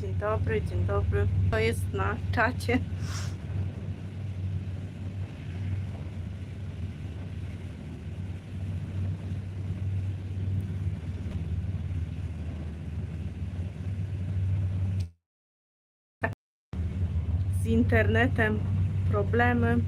Dzień dobry, dzień dobry. To jest na czacie. Z internetem problemy.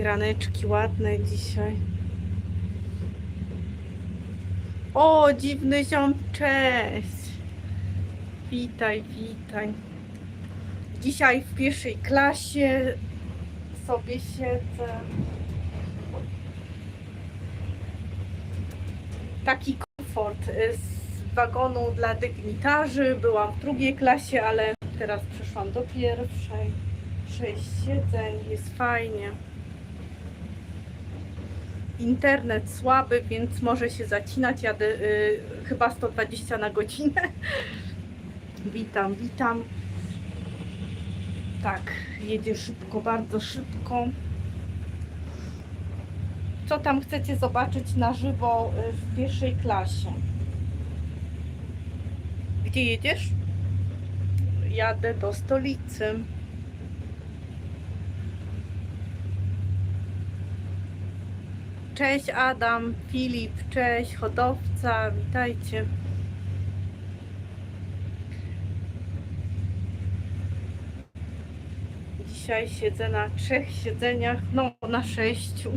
Firaneczki ładne dzisiaj. O, dziwny ziom, cześć. Witaj, witaj. Dzisiaj w pierwszej klasie sobie siedzę. Taki komfort y, z wagonu dla dygnitarzy. Byłam w drugiej klasie, ale teraz przeszłam do pierwszej. Sześć siedzeń, jest fajnie. Internet słaby, więc może się zacinać. Jadę y, chyba 120 na godzinę. Witam, witam. Tak, jedzie szybko, bardzo szybko. Co tam chcecie zobaczyć na żywo y, w pierwszej klasie? Gdzie jedziesz? Jadę do stolicy. Cześć Adam, Filip, cześć, hodowca, witajcie. Dzisiaj siedzę na trzech siedzeniach, no na sześciu.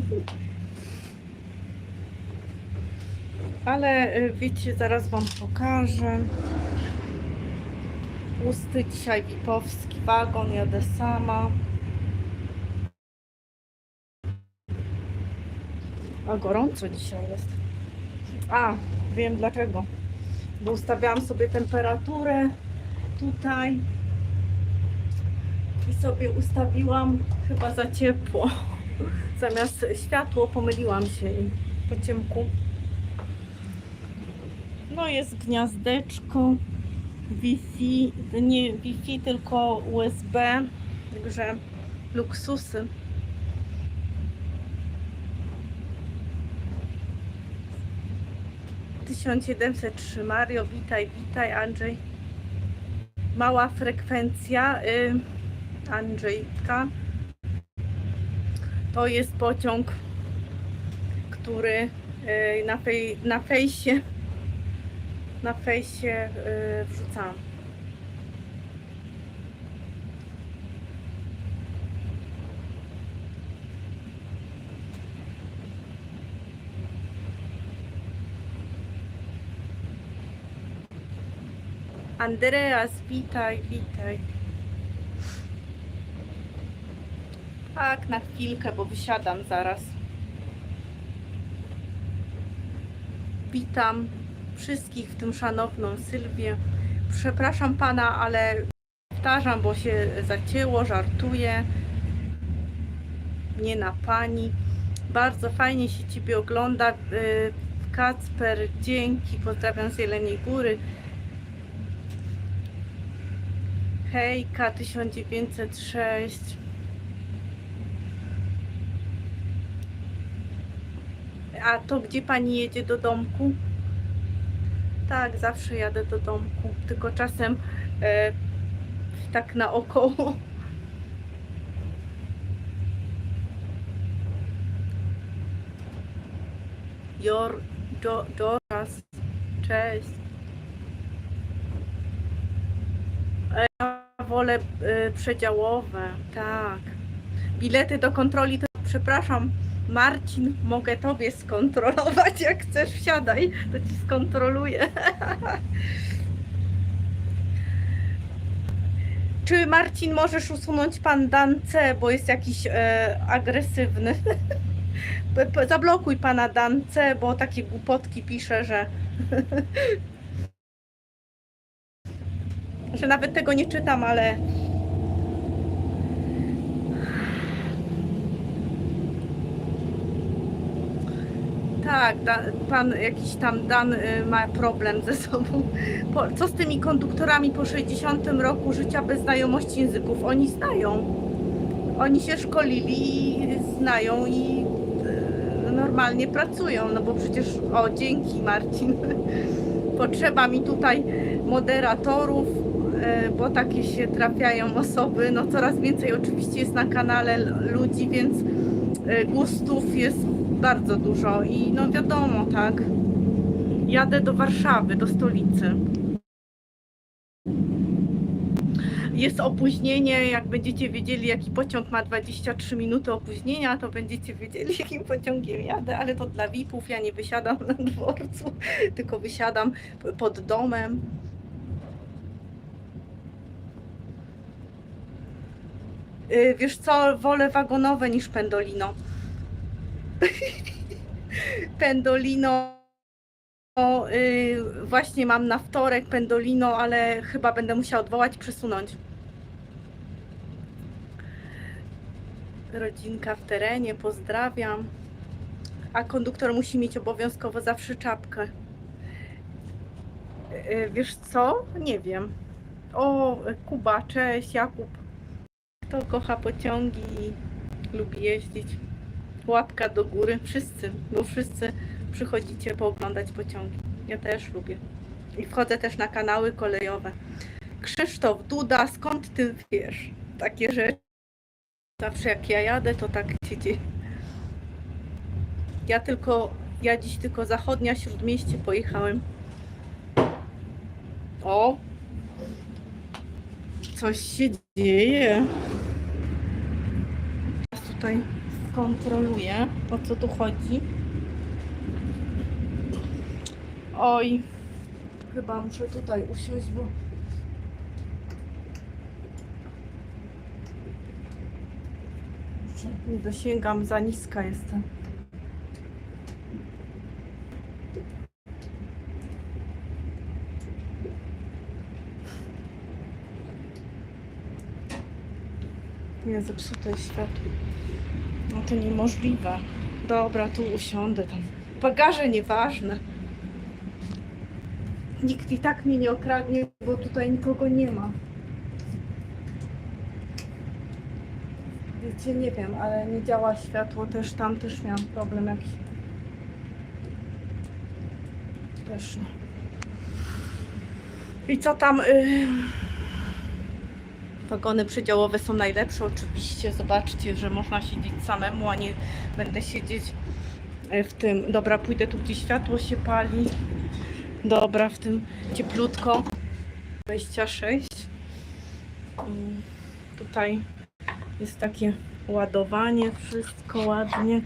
Ale y, wiecie, zaraz Wam pokażę. Pusty dzisiaj Wipowski wagon, jadę sama. A gorąco dzisiaj jest. A, wiem dlaczego. Bo ustawiałam sobie temperaturę tutaj i sobie ustawiłam chyba za ciepło. Zamiast światło pomyliłam się i po ciemku. No jest gniazdeczko Wi-Fi, nie Wi-Fi, tylko USB, także luksusy. Tysiąc siedemset trzy Mario, witaj, witaj Andrzej. Mała frekwencja y, Andrzejka. To jest pociąg, który y, na, fej, na fejsie na fejsie y, wrzucam. Andreas, witaj, witaj. Tak, na chwilkę, bo wysiadam zaraz. Witam wszystkich, w tym szanowną Sylwię. Przepraszam pana, ale powtarzam, bo się zacięło, żartuję. Nie na pani. Bardzo fajnie się ciebie ogląda. Y, Kacper, dzięki. Pozdrawiam z Jeleniej Góry. Hejka 1906. A to gdzie pani jedzie do domku? Tak, zawsze jadę do domku, tylko czasem e, tak naokoło. Jor, jo, Joras, cześć. E, Ja wolę e, przedziałowe, tak. Bilety do kontroli to przepraszam, Marcin, mogę tobie skontrolować. Jak chcesz, wsiadaj, to ci skontroluję. Czy Marcin możesz usunąć pan Dance, bo jest jakiś e, agresywny? Zablokuj pana Dance, bo takie głupotki pisze, że. że nawet tego nie czytam, ale tak, da, pan jakiś tam Dan y, ma problem ze sobą. Po, co z tymi konduktorami po 60 roku życia bez znajomości języków? Oni znają. Oni się szkolili i znają i y, normalnie pracują, no bo przecież, o dzięki Marcin, potrzeba mi tutaj moderatorów, bo takie się trafiają osoby, no coraz więcej oczywiście jest na kanale ludzi, więc y, gustów jest bardzo dużo i no wiadomo, tak. Jadę do Warszawy, do stolicy. Jest opóźnienie, jak będziecie wiedzieli, jaki pociąg ma 23 minuty opóźnienia, to będziecie wiedzieli, jakim pociągiem jadę, ale to dla VIP-ów, ja nie wysiadam na dworcu, tylko wysiadam pod domem. Wiesz co, wolę wagonowe niż pendolino. Pendolino. y, właśnie mam na wtorek Pendolino, ale chyba będę musiała odwołać, przesunąć. Rodzinka w terenie, pozdrawiam. A konduktor musi mieć obowiązkowo zawsze czapkę. Y, Wiesz co? Nie wiem. O, Kuba, cześć, Jakub. Kto kocha pociągi i lubi jeździć? Łapka do góry, wszyscy, bo wszyscy przychodzicie pooglądać pociągi. Ja też lubię. I wchodzę też na kanały kolejowe. Krzysztof Duda, skąd ty wiesz takie rzeczy? Zawsze jak ja jadę, to tak się dzieje. Ja tylko, ja dziś tylko zachodnia śródmieście pojechałem. O! Coś się dzieje. Teraz tutaj kontroluję, o co tu chodzi. Oj, chyba muszę tutaj usiąść, bo nie dosięgam, za niska jestem. Nie, zepsute światło. No to niemożliwe. Dobra, tu usiądę tam. Bagaże nieważne. Nikt i tak mnie nie okradnie, bo tutaj nikogo nie ma. Wiecie, nie wiem, ale nie działa światło, też tam też miałam problem jakiś. Też. I co tam? Y... Wagony przedziałowe są najlepsze, oczywiście. Zobaczcie, że można siedzieć samemu, a nie będę siedzieć y, w tym. Dobra, pójdę tu, gdzie światło się pali. Dobra, w tym cieplutko. 26. Mm, Tutaj jest takie ładowanie, wszystko ładnie.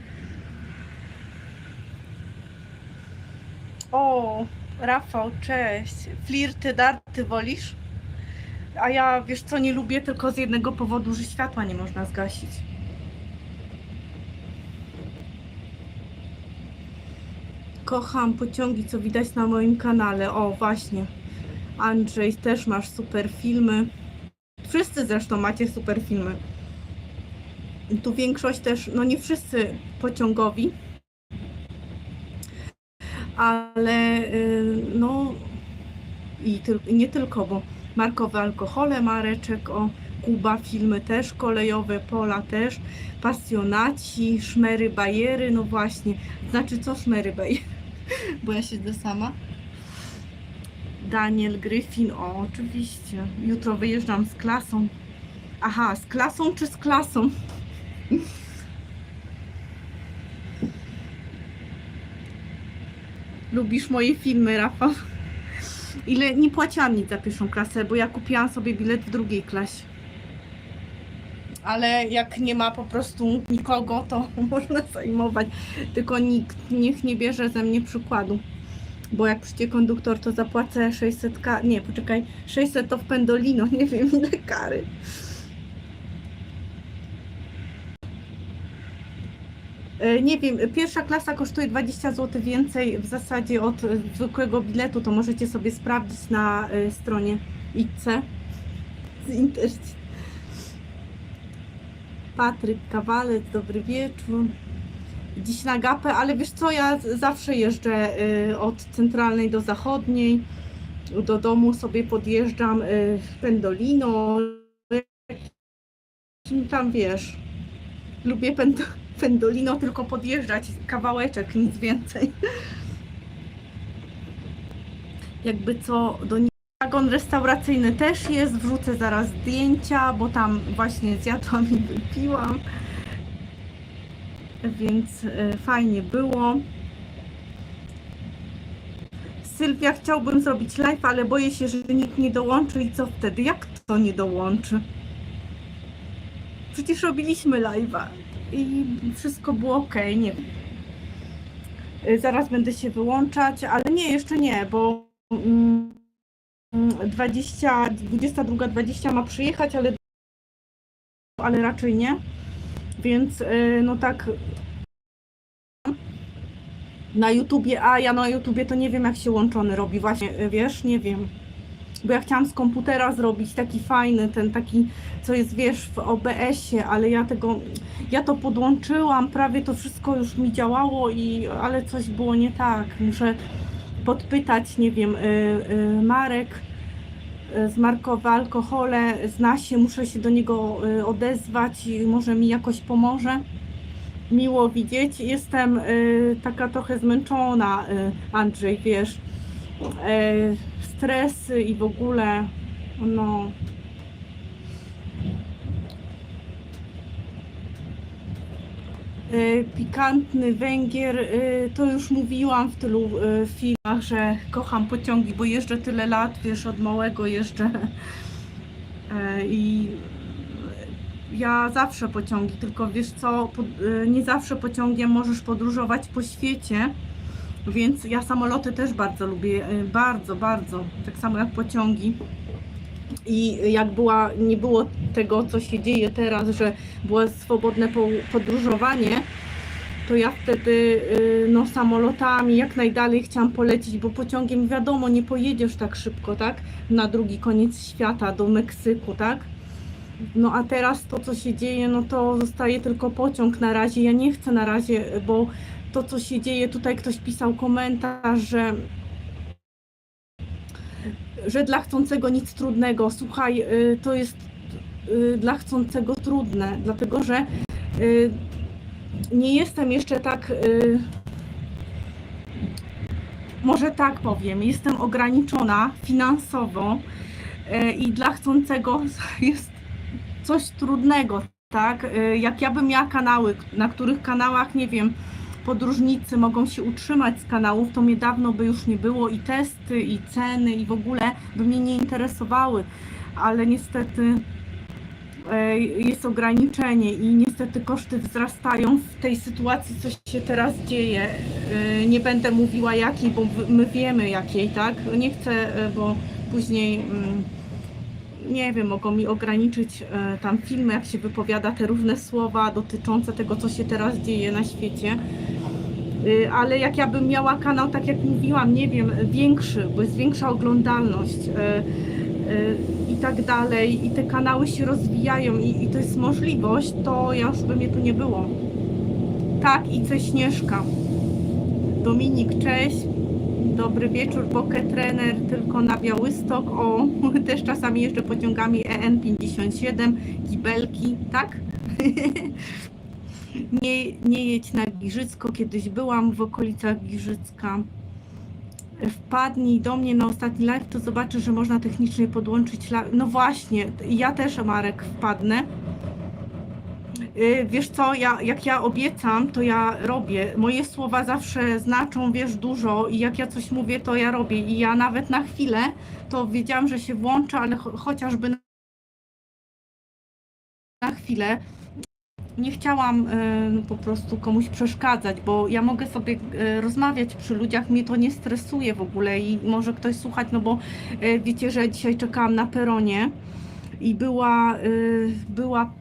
O, Rafał, cześć. Flirty, darty wolisz? A ja, wiesz co, nie lubię tylko z jednego powodu, że światła nie można zgasić. Kocham pociągi, co widać na moim kanale. O, właśnie. Andrzej, też masz super filmy. Wszyscy zresztą macie super filmy. Tu większość też, no nie wszyscy pociągowi, ale y, no i tyl, nie tylko, bo markowe alkohole, Mareczek, o Kuba, filmy też kolejowe, Pola też, pasjonaci, szmery, bajery, no właśnie, znaczy co szmery, bajery, bo ja siedzę sama. Daniel Gryfin, o oczywiście, jutro wyjeżdżam z klasą. Aha, z klasą czy z klasą? Lubisz moje filmy, Rafał? Ile nie płaciłam nic za pierwszą klasę, bo ja kupiłam sobie bilet w drugiej klasie. Ale jak nie ma po prostu nikogo, to można zajmować. Tylko nikt niech nie bierze ze mnie przykładu. Bo jak przyjdzie konduktor, to zapłacę 600 ka- Nie, poczekaj, 600 to w Pendolino, nie wiem ile kary. Nie wiem, pierwsza klasa kosztuje 20 zł więcej w zasadzie od e, zwykłego biletu, to możecie sobie sprawdzić na e, stronie IC. Patryk Kawalec, dobry wieczór. dziś na gapę, ale wiesz co, ja zawsze jeżdżę y, od centralnej do zachodniej. Do domu sobie podjeżdżam Pendolino. Tam wiesz? Lubię pend Pendolino tylko podjeżdżać kawałeczek, nic więcej. Jakby co do Wagon restauracyjny też jest, wrzucę zaraz zdjęcia, bo tam właśnie zjadłam i wypiłam. Więc e, fajnie było. Sylwia, chciałbym zrobić live, ale boję się, że nikt nie dołączy i co wtedy? Jak to nie dołączy? Przecież robiliśmy live'a i wszystko było ok, nie. Y, Zaraz będę się wyłączać, ale nie, jeszcze nie, bo mm, 20, 22.20 ma przyjechać, ale, ale raczej nie. Więc y, no tak na YouTubie, a ja na YouTubie to nie wiem jak się łączony robi, właśnie y, wiesz, nie wiem. Bo ja chciałam z komputera zrobić taki fajny, ten taki, co jest wiesz w OBS-ie, ale ja tego, ja to podłączyłam, prawie to wszystko już mi działało i, ale coś było nie tak. Muszę podpytać, nie wiem, y, y, Marek y, z Markowe Alkohole, zna się, muszę się do niego y, odezwać i może mi jakoś pomoże. Miło widzieć. Jestem y, taka trochę zmęczona, Andrzej, wiesz. Y, stresy i w ogóle, no. Y, Pikantny Węgier, y, to już mówiłam w tylu filmach, że kocham pociągi, bo jeżdżę tyle lat, wiesz, od małego jeżdżę i ja zawsze pociągi, tylko wiesz co, nie zawsze pociągiem możesz podróżować po świecie, więc ja samoloty też bardzo lubię, y, bardzo, bardzo, tak samo jak pociągi. I jak była, nie było tego, co się dzieje teraz, że było swobodne po- podróżowanie, to ja wtedy y, no, samolotami jak najdalej chciałam polecieć, bo pociągiem wiadomo, nie pojedziesz tak szybko, tak? Na drugi koniec świata, do Meksyku, tak? No a teraz to, co się dzieje, no to zostaje tylko pociąg na razie. Ja nie chcę na razie, bo to, co się dzieje, tutaj ktoś pisał komentarz, że że dla chcącego nic trudnego. Słuchaj, y, to jest y, dla chcącego trudne, dlatego że y, nie jestem jeszcze tak. Może tak powiem, jestem ograniczona finansowo i dla chcącego jest coś trudnego, tak? Jak ja bym miała kanały, na których kanałach, nie wiem, podróżnicy mogą się utrzymać z kanałów, to mnie dawno by już nie było i testy, i ceny, i w ogóle by mnie nie interesowały, ale niestety e, jest ograniczenie i niestety koszty wzrastają w tej sytuacji, co się teraz dzieje. E, Nie będę mówiła jakiej, bo my wiemy jakiej, tak? Nie chcę, e, bo później mm, nie wiem, mogą mi ograniczyć e, tam filmy, jak się wypowiada te różne słowa dotyczące tego, co się teraz dzieje na świecie. Y, Ale jak ja bym miała kanał, tak jak mówiłam, nie wiem, większy, bo jest większa oglądalność e, e, i tak dalej, i te kanały się rozwijają i, i to jest możliwość, to ja już by mnie tu nie było. Tak, i co Śnieżka. Dominik, cześć. Dobry wieczór, Pocket Trener, tylko na Białystok. O, też czasami jeszcze pociągami EN57, Gibelki, tak? nie, nie jedź na Giżycko, kiedyś byłam w okolicach Giżycka. Wpadnij do mnie na ostatni live, to zobaczysz, że można technicznie podłączyć. No właśnie, ja też, Marek, wpadnę. Y, Wiesz co, ja, jak ja obiecam, to ja robię. Moje słowa zawsze znaczą, wiesz, dużo i jak ja coś mówię, to ja robię. I ja nawet na chwilę to wiedziałam, że się włączę, ale cho- chociażby na- na chwilę nie chciałam y, po prostu komuś przeszkadzać, bo ja mogę sobie y, rozmawiać przy ludziach, mnie to nie stresuje w ogóle i może ktoś słuchać, no bo y, wiecie, że dzisiaj czekałam na peronie i była, y, była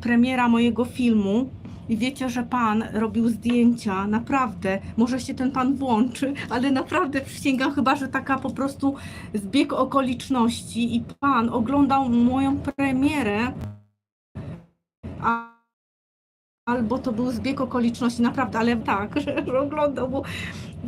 premiera mojego filmu. I wiecie, że pan robił zdjęcia, naprawdę, może się ten pan włączy, ale naprawdę przysięgam chyba, że taka po prostu zbieg okoliczności i pan oglądał moją premierę, a albo to był zbieg okoliczności, naprawdę, ale tak, że, że oglądał, bo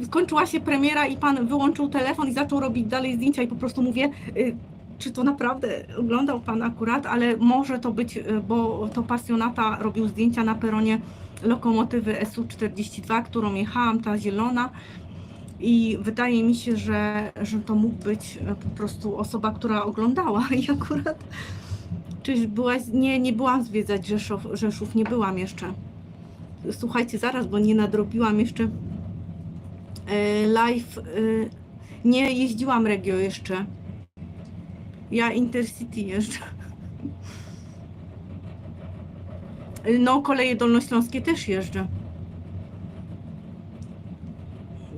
skończyła się premiera i pan wyłączył telefon i zaczął robić dalej zdjęcia i po prostu mówię, y, czy to naprawdę oglądał pan akurat, ale może to być, y, bo to pasjonata robił zdjęcia na peronie lokomotywy SU-42, którą jechałam, ta zielona. I wydaje mi się, że, że to mógł być y, po prostu osoba, która oglądała i akurat byłaś, nie, nie byłam zwiedzać Rzeszów, Rzeszów, nie byłam jeszcze. Słuchajcie, zaraz, bo nie nadrobiłam jeszcze e, live. E, nie jeździłam regio jeszcze. Ja Intercity jeżdżę. No, koleje dolnośląskie też jeżdżę.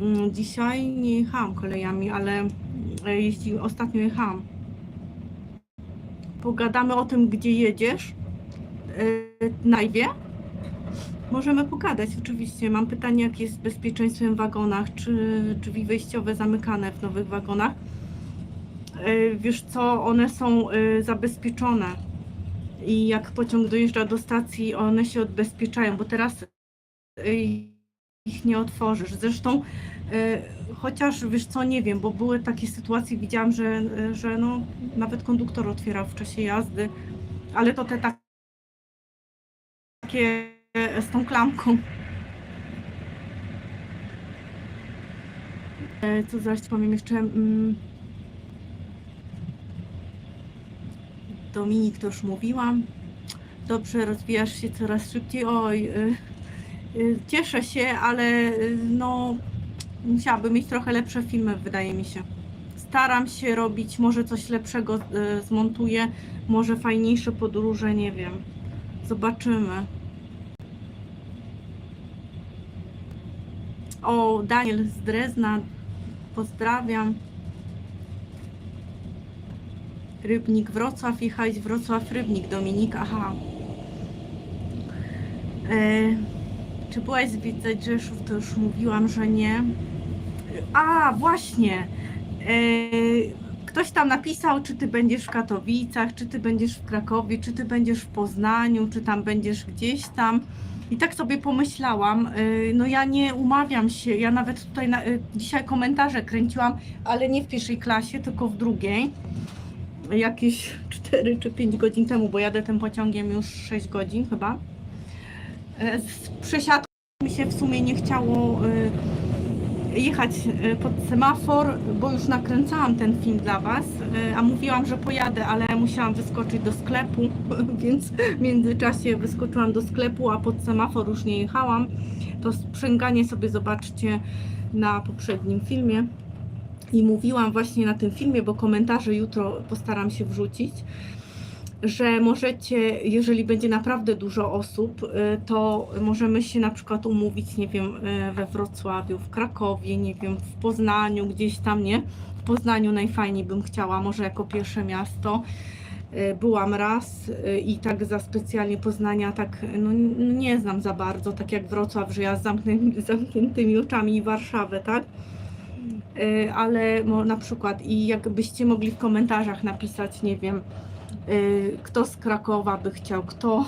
Mm, Dzisiaj nie jechałam kolejami, ale e, jeździ, ostatnio jechałam pogadamy o tym, gdzie jedziesz yy, najwie. Możemy pogadać, oczywiście. Mam pytanie, jak jest z bezpieczeństwem w wagonach, czy drzwi wejściowe zamykane w nowych wagonach. Yy, wiesz co, one są yy, zabezpieczone i jak pociąg dojeżdża do stacji, one się odbezpieczają, bo teraz yy, ich nie otworzysz. Zresztą chociaż wiesz co, nie wiem, bo były takie sytuacje, widziałam, że, że no, nawet konduktor otwierał w czasie jazdy, ale to te tak- takie z tą klamką. E, Co ci powiem jeszcze? Dominik, to już mówiłam. Dobrze, rozwijasz się coraz szybciej. Oj, y, y, cieszę się, ale y, no musiałabym mieć trochę lepsze filmy, wydaje mi się. Staram się robić, może coś lepszego zmontuję, może fajniejsze podróże, nie wiem. Zobaczymy. O, Daniel z Drezna, pozdrawiam. Rybnik Wrocław, jechałeś Wrocław Rybnik, Dominik, aha. E, czy byłaś zwiedzać Rzeszów? To już mówiłam, że nie. A, właśnie. E, Ktoś tam napisał, czy ty będziesz w Katowicach, czy ty będziesz w Krakowie, czy ty będziesz w Poznaniu, czy tam będziesz gdzieś tam. I tak sobie pomyślałam, e, no ja nie umawiam się, ja nawet tutaj na, dzisiaj komentarze kręciłam, ale nie w pierwszej klasie, tylko w drugiej. Jakieś 4 czy 5 godzin temu, bo jadę tym pociągiem już 6 godzin chyba. E, Z przesiadką mi się w sumie nie chciało e, jechać e, pod semafor, bo już nakręcałam ten film dla Was, a mówiłam, że pojadę, ale musiałam wyskoczyć do sklepu, więc w międzyczasie wyskoczyłam do sklepu, a pod semafor już nie jechałam. To sprzęganie sobie zobaczcie na poprzednim filmie. I mówiłam właśnie na tym filmie, bo komentarze jutro postaram się wrzucić, że możecie, jeżeli będzie naprawdę dużo osób, y, to możemy się na przykład umówić, nie wiem, y, we Wrocławiu, w Krakowie, nie wiem, w Poznaniu, gdzieś tam, nie? W Poznaniu najfajniej bym chciała, może jako pierwsze miasto. Y, Byłam raz i tak za specjalnie Poznania tak no, nie znam za bardzo, tak jak Wrocław, że ja z zamkniętymi oczami i Warszawę, tak? Y, ale na przykład i jakbyście mogli w komentarzach napisać, nie wiem, y, kto z Krakowa by chciał, kto,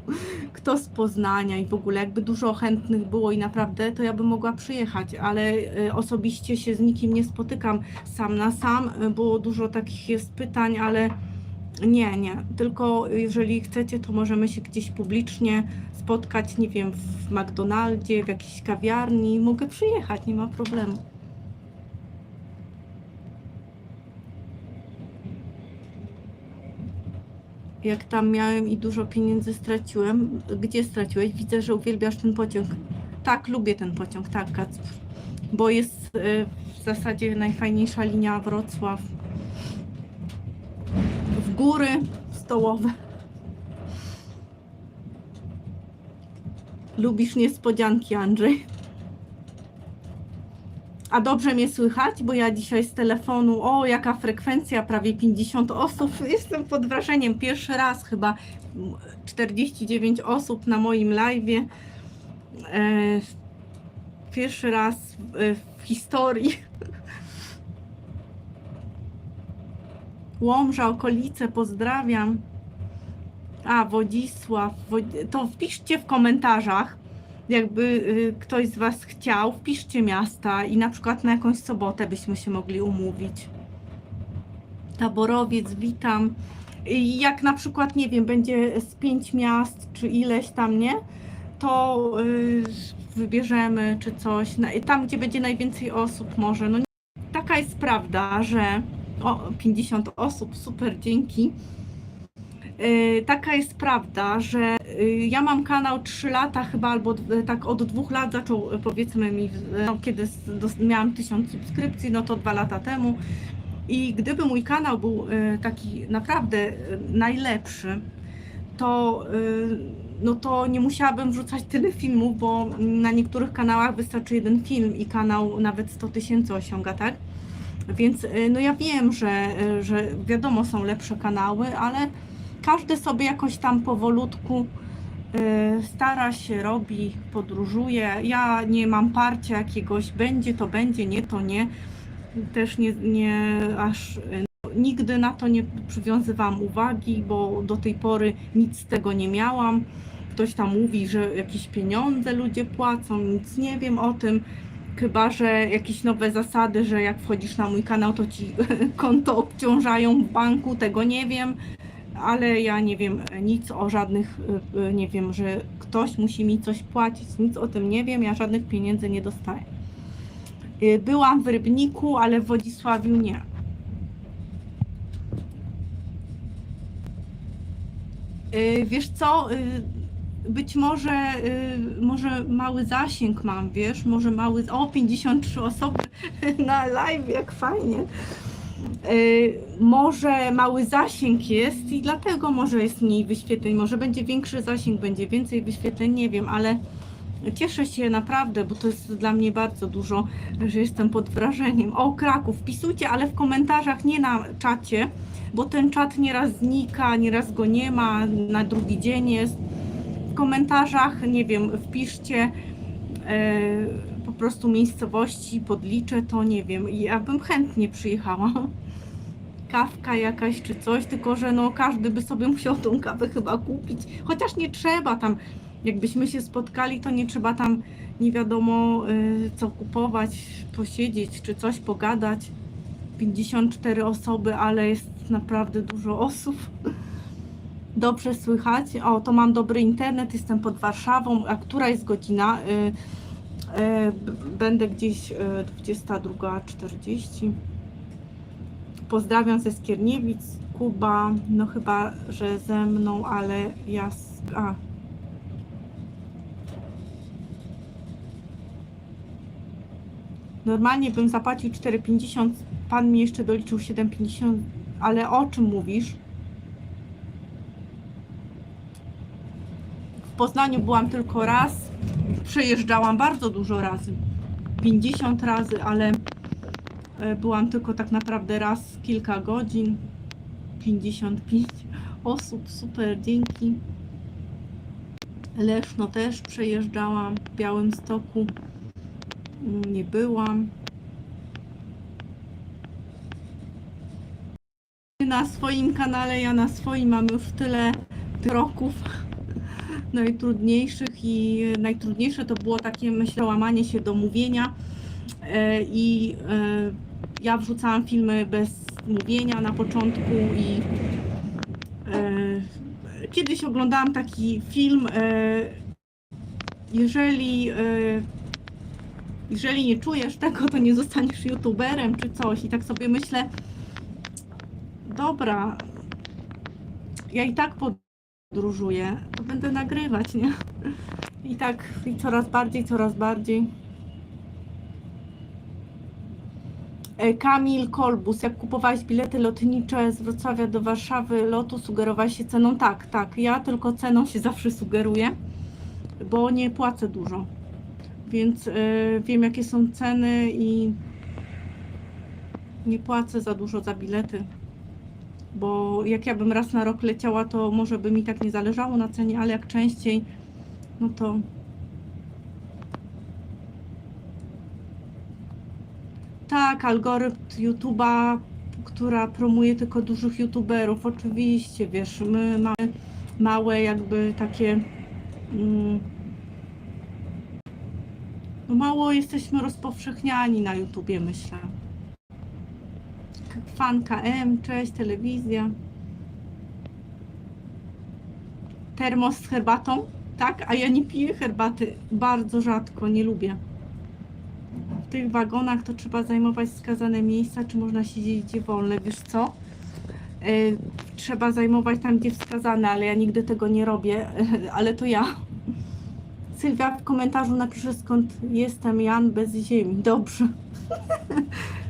kto z Poznania i w ogóle jakby dużo chętnych było i naprawdę to ja bym mogła przyjechać, ale y, osobiście się z nikim nie spotykam sam na sam, było dużo takich jest pytań, ale nie, nie, tylko jeżeli chcecie, to możemy się gdzieś publicznie spotkać, nie wiem, w McDonaldzie, w jakiejś kawiarni, mogę przyjechać, nie ma problemu. Jak tam miałem i dużo pieniędzy straciłem. Gdzie straciłeś? Widzę, że uwielbiasz ten pociąg. Tak, lubię ten pociąg, tak, Kacper. Bo jest y, w zasadzie najfajniejsza linia Wrocław. W góry stołowe. Lubisz niespodzianki, Andrzej? A dobrze mnie słychać, bo ja dzisiaj z telefonu, o jaka frekwencja, prawie 50 osób, jestem pod wrażeniem. Pierwszy raz chyba mm, 49 osób na moim live'ie. E, Pierwszy raz w, w historii. Łomża, okolice, pozdrawiam. A, Wodzisław. Wod- To wpiszcie w komentarzach, jakby y, ktoś z Was chciał, wpiszcie miasta i na przykład na jakąś sobotę byśmy się mogli umówić. Taborowiec, witam. I jak na przykład, nie wiem, będzie z pięć miast, czy ileś tam, nie? To y, wybierzemy, czy coś. Tam, gdzie będzie najwięcej osób, może. No, taka jest prawda, że. O, 50 osób, super, dzięki. Y, Taka jest prawda, że y, ja mam kanał 3 lata chyba, albo d- tak od dwóch lat zaczął, y, powiedzmy mi, no, kiedy miałam 1000 subskrypcji, no to dwa lata temu. I gdyby mój kanał był y, taki naprawdę y, najlepszy, to, y, no to nie musiałabym wrzucać tyle filmów, bo na niektórych kanałach wystarczy jeden film i kanał nawet 100 tysięcy osiąga, tak? Więc y, no ja wiem, że, y, że wiadomo są lepsze kanały, ale każdy sobie jakoś tam powolutku y, stara się, robi, podróżuje. Ja nie mam parcia jakiegoś, będzie to będzie, nie to nie. Też nie, nie aż y, nigdy na to nie przywiązywałam uwagi, bo do tej pory nic z tego nie miałam. Ktoś tam mówi, że jakieś pieniądze ludzie płacą, nic nie wiem o tym. Chyba, że jakieś nowe zasady, że jak wchodzisz na mój kanał, to ci konto obciążają w banku, tego nie wiem ale ja nie wiem nic o żadnych, y, y, nie wiem, że ktoś musi mi coś płacić, nic o tym nie wiem, ja żadnych pieniędzy nie dostaję. Y, Byłam w Rybniku, ale w Wodzisławiu nie. Wiesz co, być może, może mały zasięg mam, wiesz, może mały, o 53 osoby na live, jak fajnie. Y, może mały zasięg jest i dlatego może jest mniej wyświetleń, może będzie większy zasięg, będzie więcej wyświetleń, nie wiem, ale cieszę się naprawdę, bo to jest dla mnie bardzo dużo, że jestem pod wrażeniem. O, Kraków, wpisujcie, ale w komentarzach, nie na czacie, bo ten czat nieraz znika, nieraz go nie ma, na drugi dzień jest. W komentarzach, nie wiem, wpiszcie po prostu miejscowości, podliczę to, nie wiem, ja bym chętnie przyjechała. Kawka jakaś czy coś, tylko że no każdy by sobie musiał tą kawę chyba kupić, chociaż nie trzeba tam, jakbyśmy się spotkali, to nie trzeba tam nie wiadomo y, co kupować, posiedzieć czy coś, pogadać. 54 osoby, ale jest naprawdę dużo osób. Dobrze słychać. O, to mam dobry internet, jestem pod Warszawą. A która jest godzina? Y, będę gdzieś y, 22.40. Pozdrawiam ze Skierniewic, Kuba, no chyba, że ze mną, ale ja... A. Normalnie bym zapłacił 4,50, pan mi jeszcze doliczył 7,50, ale o czym mówisz? W Poznaniu byłam tylko raz, przejeżdżałam bardzo dużo razy, 50 razy, ale e, byłam tylko tak naprawdę raz kilka godzin, 55 osób, super, dzięki. Leszno też przejeżdżałam, w Białymstoku mm, nie byłam. Na swoim kanale, ja na swoim mam już tyle kroków najtrudniejszych i najtrudniejsze to było takie myślę łamanie się do mówienia. E, i e, ja wrzucałam filmy bez mówienia na początku i e, kiedyś oglądałam taki film jeżeli jeżeli nie czujesz tego, to nie zostaniesz youtuberem czy coś. I tak sobie myślę dobra ja i tak podróżuję, to będę nagrywać, nie? I tak i coraz bardziej, coraz bardziej. E, Kamil Kolbus, jak kupowałeś bilety lotnicze z Wrocławia do Warszawy lotu, sugerowałeś się ceną? Tak, tak, ja tylko ceną się zawsze sugeruję, bo nie płacę dużo, więc e, wiem jakie są ceny i nie płacę za dużo za bilety, bo jak ja bym raz na rok leciała, to może by mi tak nie zależało na cenie, ale jak częściej, no to Tak, algorytm YouTube'a, która promuje tylko dużych YouTuberów. Oczywiście, wiesz, my mamy małe jakby takie mm, no mało jesteśmy rozpowszechniani na YouTubie myślę. Fan KM, cześć, telewizja. Termos z herbatą? Tak, a ja nie piję herbaty. Bardzo rzadko, nie lubię. W tych wagonach to trzeba zajmować wskazane miejsca, czy można siedzieć gdzie wolne. Wiesz co? Y, trzeba zajmować tam, gdzie wskazane, ale ja nigdy tego nie robię, ale to ja. Sylwia w komentarzu napisze skąd jestem Jan bez ziemi. Dobrze.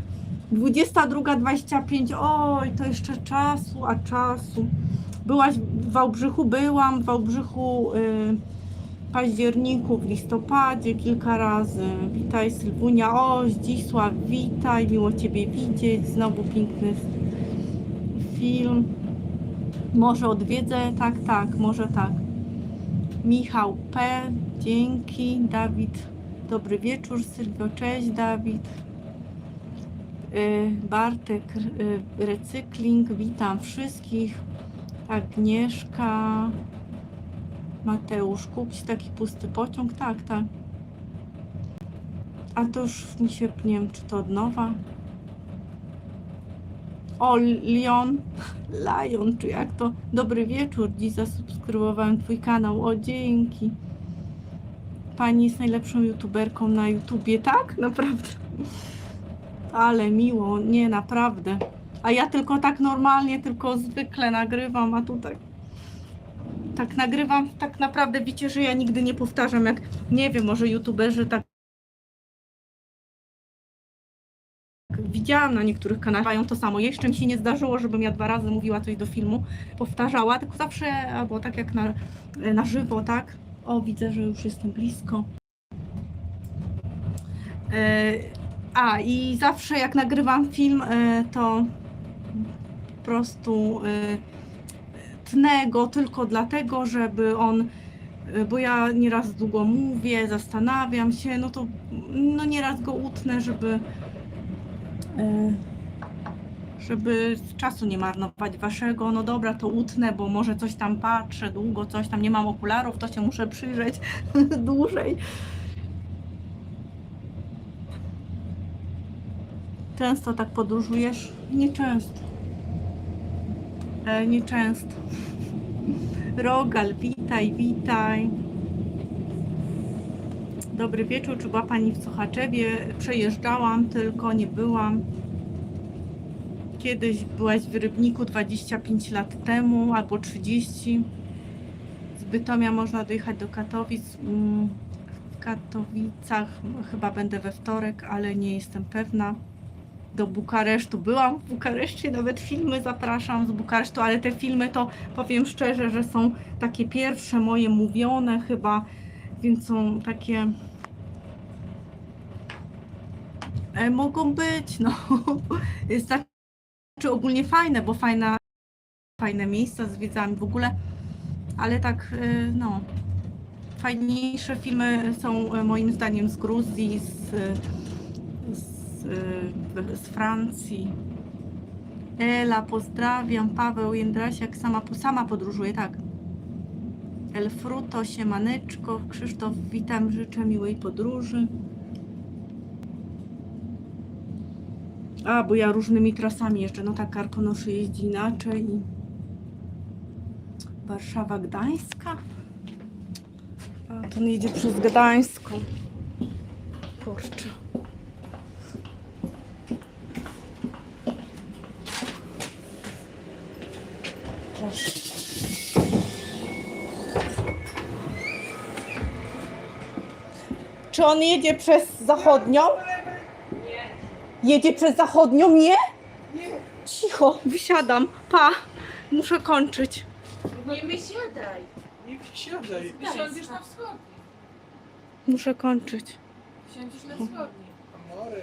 22.25. Oj, to jeszcze czasu, a czasu. Byłaś w Wałbrzychu? Byłam w Wałbrzychu y, w październiku, w listopadzie kilka razy. Witaj Sylwunia. O, Zdzisław, witaj. Miło Ciebie widzieć. Znowu piękny film. Może odwiedzę? Tak, tak, może tak. Michał P. Dzięki. Dawid. Dobry wieczór. Sylwio, cześć Dawid. Y, Bartek y, Recykling. Witam wszystkich. Agnieszka. Mateusz Kupić. Taki pusty pociąg. Tak, tak. A to już mi się, nie wiem, czy to od nowa. O, Lion. Lion, czy jak to? Dobry wieczór, dziś zasubskrybowałem Twój kanał. O, dzięki. Pani jest najlepszą youtuberką na YouTubie, tak? Naprawdę. Ale miło, nie, naprawdę. A ja tylko tak normalnie, tylko zwykle nagrywam, a tutaj tak nagrywam, tak naprawdę wiecie, że ja nigdy nie powtarzam, jak nie wiem, może youtuberzy tak widziałam na niektórych kanałach, mają to samo. Jeszcze mi się nie zdarzyło, żebym ja dwa razy mówiła coś do filmu, powtarzała, tylko zawsze, albo tak jak na, na żywo, tak? O, widzę, że już jestem blisko. E, a, i zawsze jak nagrywam film, e, to po prostu e, tnę go tylko dlatego, żeby on e, bo ja nieraz długo mówię, zastanawiam się, no to no nieraz go utnę, żeby żeby czasu nie marnować waszego, no dobra, to utnę, bo może coś tam patrzę długo, coś tam, nie mam okularów, to się muszę przyjrzeć dłużej. Często tak podróżujesz? Nieczęsto. E, nieczęsto. Rogal, witaj, witaj. Dobry wieczór, czy była Pani w Sochaczewie? Przejeżdżałam, tylko nie byłam. Kiedyś byłaś w Rybniku 25 lat temu albo 30. Z Bytomia można dojechać do Katowic. Mm, W Katowicach chyba będę we wtorek, ale nie jestem pewna. Do Bukaresztu byłam w Bukareszcie, nawet filmy zapraszam z Bukaresztu, ale te filmy to powiem szczerze, że są takie pierwsze moje mówione chyba, więc są takie e, mogą być, no. Znaczy ogólnie fajne, bo fajna, fajne miejsca zwiedzamy w ogóle, ale tak, y, no, fajniejsze filmy są y, moim zdaniem z Gruzji, z, z, y, z Francji. Ela, pozdrawiam, Paweł Jędrasiak, sama, sama podróżuje, tak. Elfruto, Siemaneczko, Krzysztof, witam, życzę miłej podróży. A, bo ja różnymi trasami jeżdżę. No tak, Karkonoszy jeździ inaczej. Warszawa, Gdańska. A, to on jedzie przez Gdańską. Kurczę. Czy on jedzie przez zachodnią? Jedzie przez zachodnią? Nie? Cicho, wysiadam. Pa, muszę kończyć. Nie wysiadaj. Nie wsiadaj. Wysiądziesz na wschodni. Muszę kończyć. Wsiądziesz na wschodni. Amore,